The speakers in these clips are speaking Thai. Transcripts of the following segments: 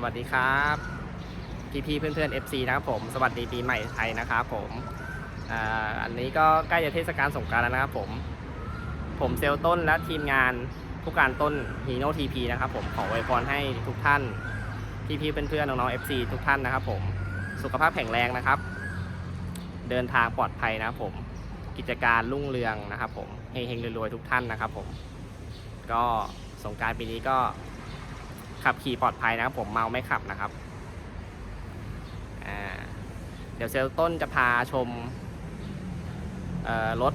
สวัสดีครับพี่พี่เพื่อนเพื่อน FC นะครับผมสวัสดีปีใหม่ไทยนะครับผมอันนี้ก็ใกล้จะเทศกาลสงกรานต์แล้วนะครับผม ผมเซลลต้นและทีมงานผู้การต้นฮีโน่ทีพีนะครับผมขอไวยพรให้ทุกท่านพี่พี่เพื่อนเพื่อนน้องๆ FC ทุกท่านนะครับผมสุขภาพแข็งแรงนะครับ เดินทางปลอดภัยนะครับผมกิจการรุ่งเรืองนะครับผมเฮงๆรวยๆทุกท่านนะครับผมก็สงกรารปีนี้ก็ ขับขี่ปลอดภัยนะครับผมเมาไม่ขับนะครับ เดี๋ยวเซลลต้นจะพาชมรถ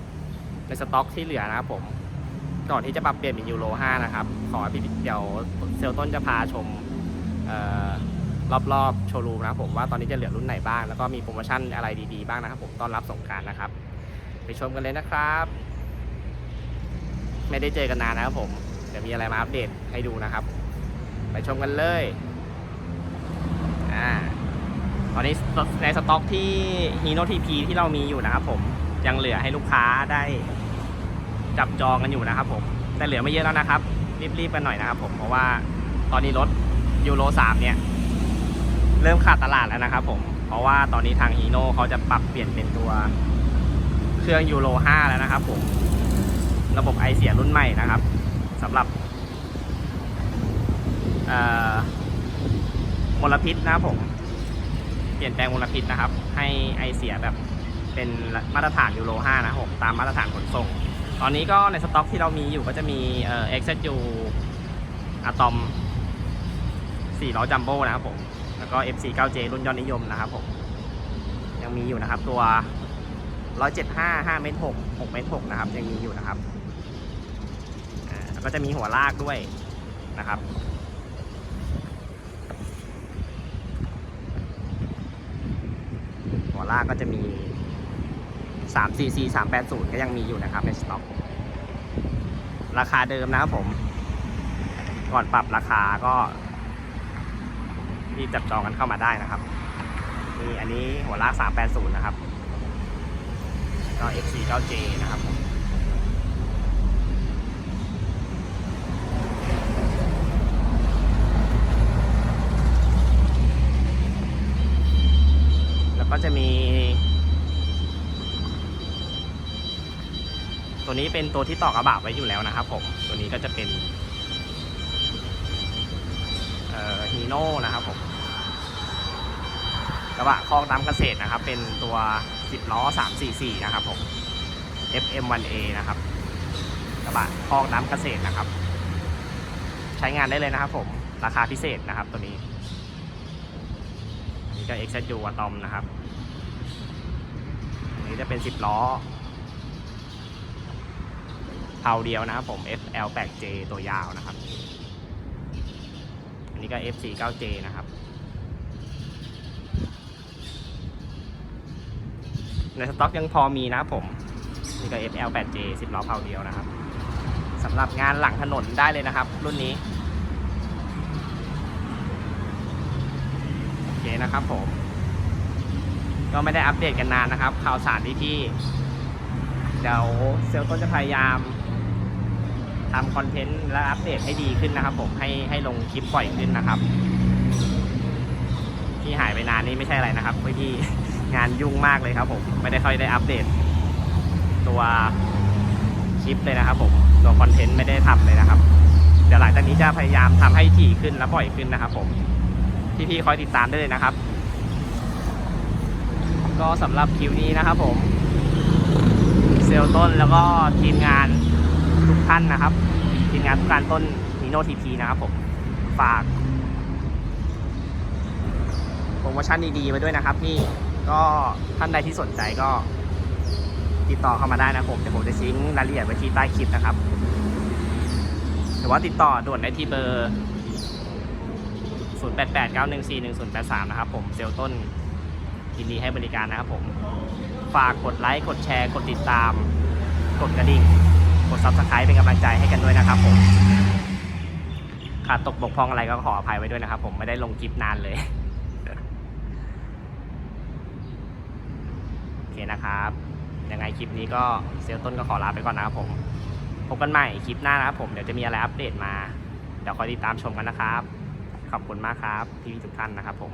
ในสต็อกที่เหลือนะครับผม ก่อนที่จะปรับเปลี่ยนเป็นยูโร 5 นะครับ ขอพี่เดี๋ยวเซลลต้นจะพาชมออรอบๆโชว์รูมนะครับผมว่าตอนนี้จะเหลือรุ่นไหนบ้าง แล้วก็มีโปรโมชั่นอะไรดีๆบ้างนะครับผมต้อนรับสงการนะครับ ไปชมกันเลยนะครับ ไม่ได้เจอกันนานนะครับผม เดี๋ยวมีอะไรมาอัปเดตให้ดูนะครับ ไปชมกันเลยอ่าตอนนี้ในสต็อกที่ Hino TP ที่เรามีอยู่นะครับผมยังเหลือให้ลูกค้าได้จับจองกันอยู่นะครับผมแต่เหลือไม่เยอะแล้วนะครับ รีบๆกันหน่อยนะครับผมเพราะว่าตอนนี้รถยูโร3เนี่ย เริ่มขาดตลาดแล้วนะครับผมเพราะว่าตอนนี้ทาง Hino เขาจะปรับเปลี่ยนเป็นตัวเครื่องยูโร5แล้วนะครับผมระบบไอเสียรุ่นใหม่นะครับสำหรับ มลพิษนะผม เปลี่ยนแปลงมลพิษนะครับ ให้ไอเสียแบบเป็นมาตรฐานยูโร 5 นะผมตามมาตรฐานขนส่ง ตอนนี้ก็ในสต็อกที่เรามีอยู่ก็จะมีเอ่อ XZU อะตอม4ล้อจัมโบ้นะครับผม แล้วก็ FC9J รุ่นยอดนิยมนะครับผม ยังมีอยู่นะครับตัว 175 5เมตร6 6เมตร6นะครับ ยังมีอยู่นะครับแล้วก็จะมีหัวลากด้วยนะครับ หัว ลากก็จะมี 3 4 4 3 8 0 ก็ยังมีอยู่นะครับในสต็อก ราคาเดิมนะครับผม ก่อนปรับราคาก็ที่จับจองกันเข้ามาได้นะครับนี่อันนี้หัวลาก380 นะครับ ก็ FC9J นะครับผม แล้วก็จะ มี ตัวนี้เป็นตัวที่ต่อกระบะไว้อยู่แล้วนะครับผม ตัวนี้ก็จะเป็นเอ่อฮีโน่นะครับผมกระบะคอกตามเกษตรนะครับ เป็นตัว 10 ล้อ 344 นะครับผม FM1A นะครับ กระบะคอกน้ำเกษตรนะครับ ใช้งานได้เลยนะครับ ผม ราคาพิเศษนะครับตัวนี้ นี่ก็ XZU อะตอมนะครับ นี้จะเป็น 10 ล้อเผาเดียวนะครับผม FL8J ตัวยาวนะครับ อันนี้ก็ FC9J นะครับ ในสต็อกยังพอมีนะครับผม นี่ก็ FL8J 10 ล้อเผาเดียวนะครับสำหรับงานหลังถนนได้เลยนะครับ รุ่นนี้โอเคนะครับผม ก็ไม่ได้อัปเดตกันนานนะครับ ข่าวสารที่ที่ เดี๋ยวเซลล์ต้นจะพยายามทำคอนเทนต์และอัปเดตให้ดีขึ้นนะครับ ผมให้ให้ลงคลิปบ่อยขึ้นนะครับ ที่หายไปนานนี่ไม่ใช่อะไรนะครับพี่ที่งานยุ่งมากเลยครับ ผมไม่ได้ค่อยได้อัปเดต ตัวคลิปเลยนะครับ ผมตัวคอนเทนต์ไม่ได้ทำเลยนะครับ เดี๋ยวหลังจากนี้จะพยายามทำให้ถี่ขึ้นและบ่อยขึ้นนะครับ ผมพี่ๆคอยติดตามได้เลยนะครับ ก็สำหรับคิวนี้นะครับผม เซลต้นแล้วก็ทีมงานทุกท่านนะครับ ทีมงานทุกการต้นนีโนทีพีนะครับผม ฝากโปรโมชั่นดีๆไว้ด้วยนะครับพี่ก็ท่านใดที่สนใจก็ติดต่อเข้ามาได้นะผมเดี๋ยวผมจะทิ้งรายละเอียดไว้ที่ใต้คลิปนะครับหรือว่าติดต่อด่วนได้ที่เบอร์ 0889141083 นะครับผมเซลลต้น ยินดีให้บริการนะครับผม ฝากกดไลค์กดแชร์กดติดตาม กดกระดิ่ง กดซับสไคร b ์เป็นกำลังใจให้กันด้วยนะครับผมขาดตกบกพร่องอะไรก็ขออภัยไว้ด้วยนะครับผมไม่ได้ลงคลิปนานเลย โอเคนะครับยังไงคลิปนี้ก็เซลต้นก็ขอลาไปก่อนนะครับผม พบกันใหม่คลิปหน้านะครับผมเดี๋ยวจะมีอะไรอัปเดตมา เดี๋ยวคอยติดตามชมกันนะครับ ขอบคุณมากครับพี่ทุกท่านนะครับผม